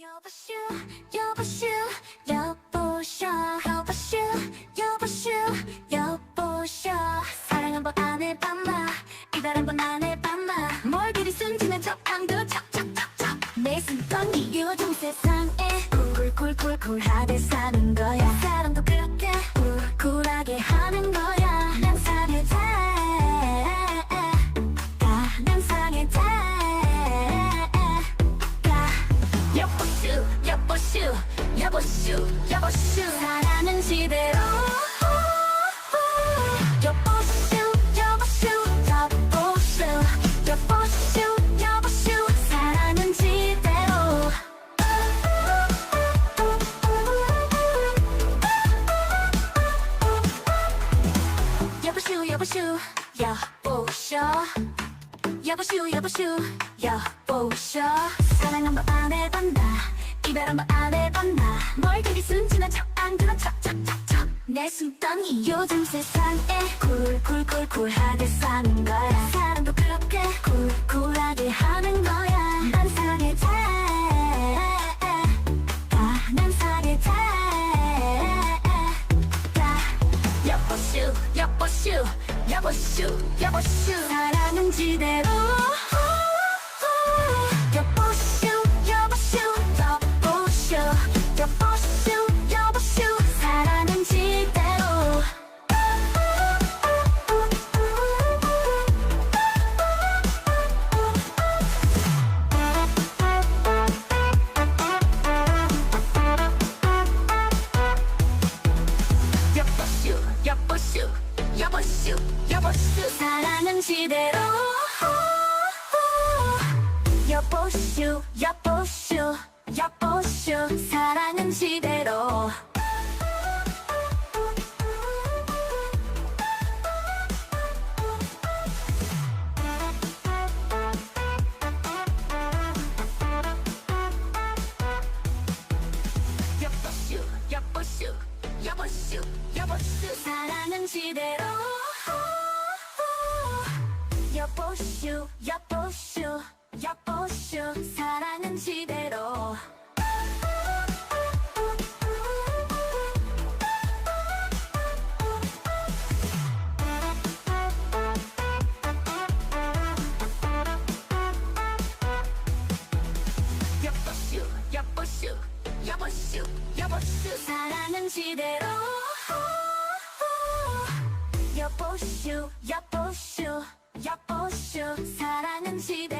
여보슈 여보슈 여보쇼 여보슈 여보슈 여보쇼. 사랑 한번 안 해봤나? 이별 한번 안 해봤나? 뭘 그리 숨지는 척함도 척척척척. 내 숨던이 요즘 세상에 쿨쿨쿨쿨 하게 사는 거야. 사람도 그렇 여보슈 여보슈 시대로. 여보슈 여보슈 여보슈 여보슈 여보슈 사랑은 시대로. 여보슈 여보슈 여보슈 여보슈 사랑 한번 안 해봤나? 이별 한번 안 해봤나 숨더니 요즘 세상에 쿨쿨쿨쿨하게 사는 거야. 사람도 그렇게 쿨쿨하게 하는 거야. 난 사계절 가난 사계절 여보슈 여보슈 여보슈 여보슈 사랑은 지대 시대로. 여보슈 여보슈 여보슈 사랑은 시대로. 여보슈 여보슈 여보슈 여보슈 사랑은 시대로 여보슈 여보슈 여보슈 사랑은 시대로. 여보슈 여보슈 여보슈 여보슈 사랑은 시대로 여보슈 사랑은 시대로